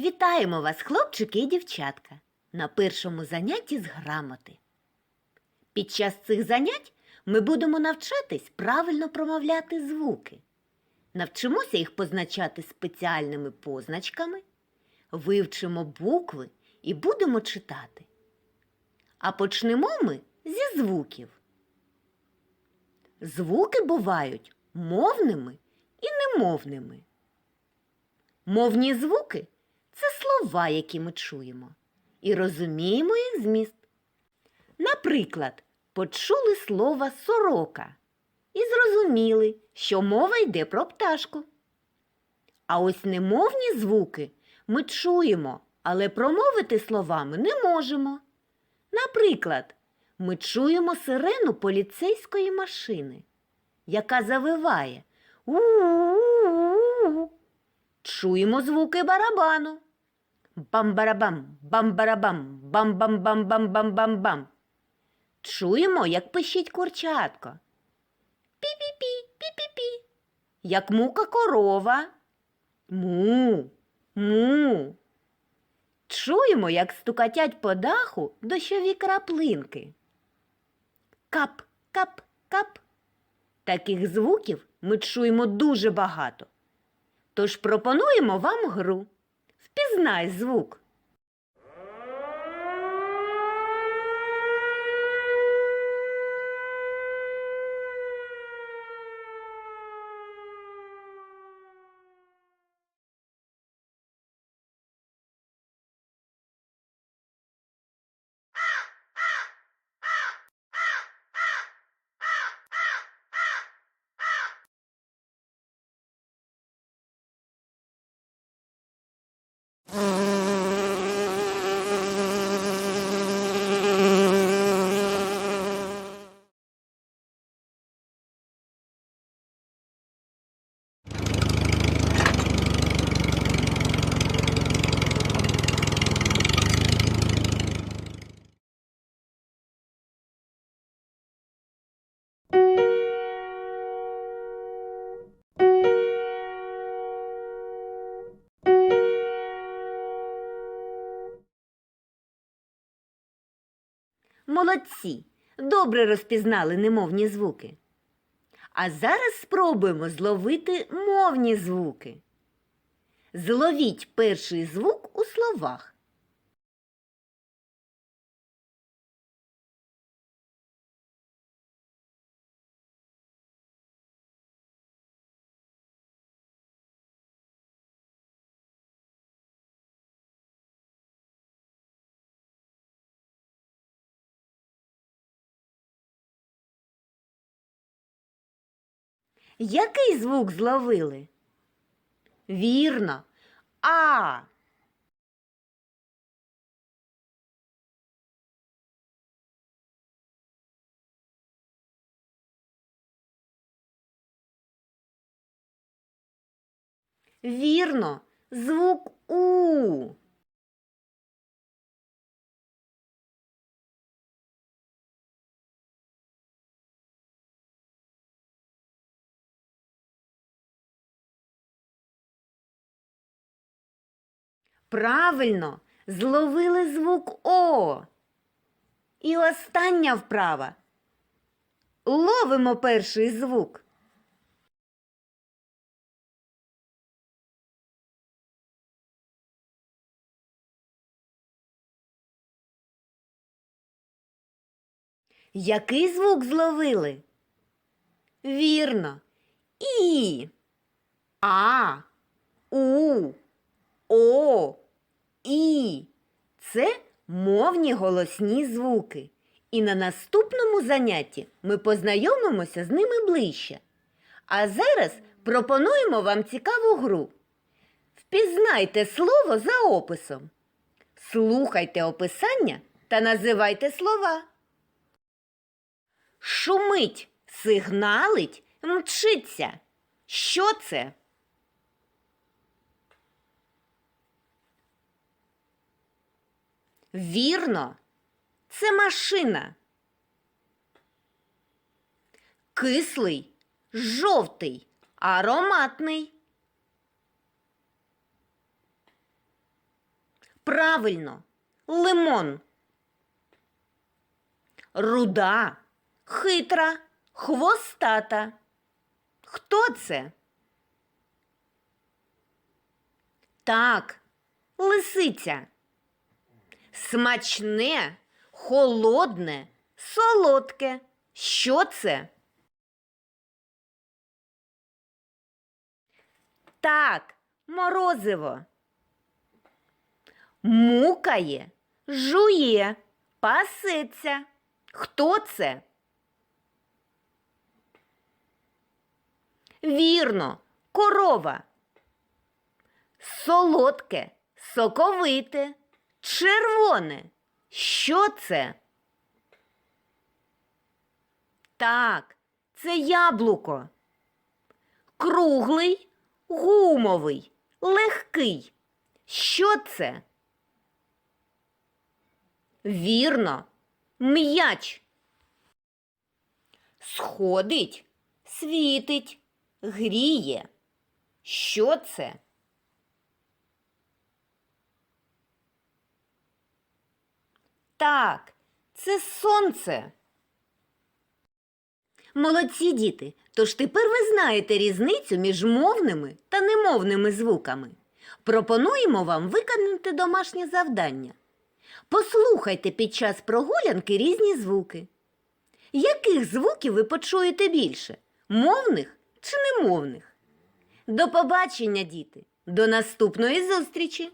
Вітаємо вас, хлопчики і дівчатка, на першому занятті з грамоти. Під час цих занять ми будемо навчатись правильно промовляти звуки. Навчимося їх позначати спеціальними позначками, вивчимо букви і будемо читати. А почнемо ми зі звуків. Звуки бувають мовними і немовними. Мовні звуки це слова, які ми чуємо, і розуміємо їх зміст. Наприклад, почули слово сорока і зрозуміли, що мова йде про пташку. А ось немовні звуки ми чуємо, але промовити словами не можемо. Наприклад, ми чуємо сирену поліцейської машини, яка завиває у-у-у-у. Чуємо звуки барабану. Бам-барабам, бам-барабам, бам-бам-бам-бам-бам-бам-бам. Чуємо, як пищить курчатко. Пі-пі-пі, пі-пі-пі. Як мука корова. Му, му. Чуємо, як стукатять по даху дощові краплинки. Кап, кап, кап. Таких звуків ми чуємо дуже багато. Тож пропонуємо вам гру. Впізнай звук. Молодці! Добре розпізнали немовні звуки. А зараз спробуємо зловити мовні звуки. Зловіть перший звук у словах. Який звук зловили? Вірно. А. Вірно. Звук У. Правильно, зловили звук О. І остання вправа. Ловимо перший звук. Який звук зловили? Вірно. І. А. У. О, І. Це мовні голосні звуки. І на наступному занятті ми познайомимося з ними ближче. А зараз пропонуємо вам цікаву гру. Впізнайте слово за описом. Слухайте описання та називайте слова. Шумить, сигналить, мчиться. Що це? Вірно, це машина. Кислий, жовтий, ароматний. Правильно, лимон. Руда, хитра, хвостата. Хто це? Так, лисиця. Смачне, холодне, солодке. Що це? Так, морозиво. Мукає, жує, паситься. Хто це? Вірно, корова. Солодке, соковите, червоне. Що це? Так, це яблуко. Круглий, гумовий, легкий. Що це? Вірно, м'яч. Сходить, світить, гріє. Що це? Так, це сонце. Молодці діти, тож тепер ви знаєте різницю між мовними та немовними звуками. Пропонуємо вам виконати домашнє завдання. Послухайте під час прогулянки різні звуки. Яких звуків ви почуєте більше? Мовних чи немовних? До побачення, діти! До наступної зустрічі!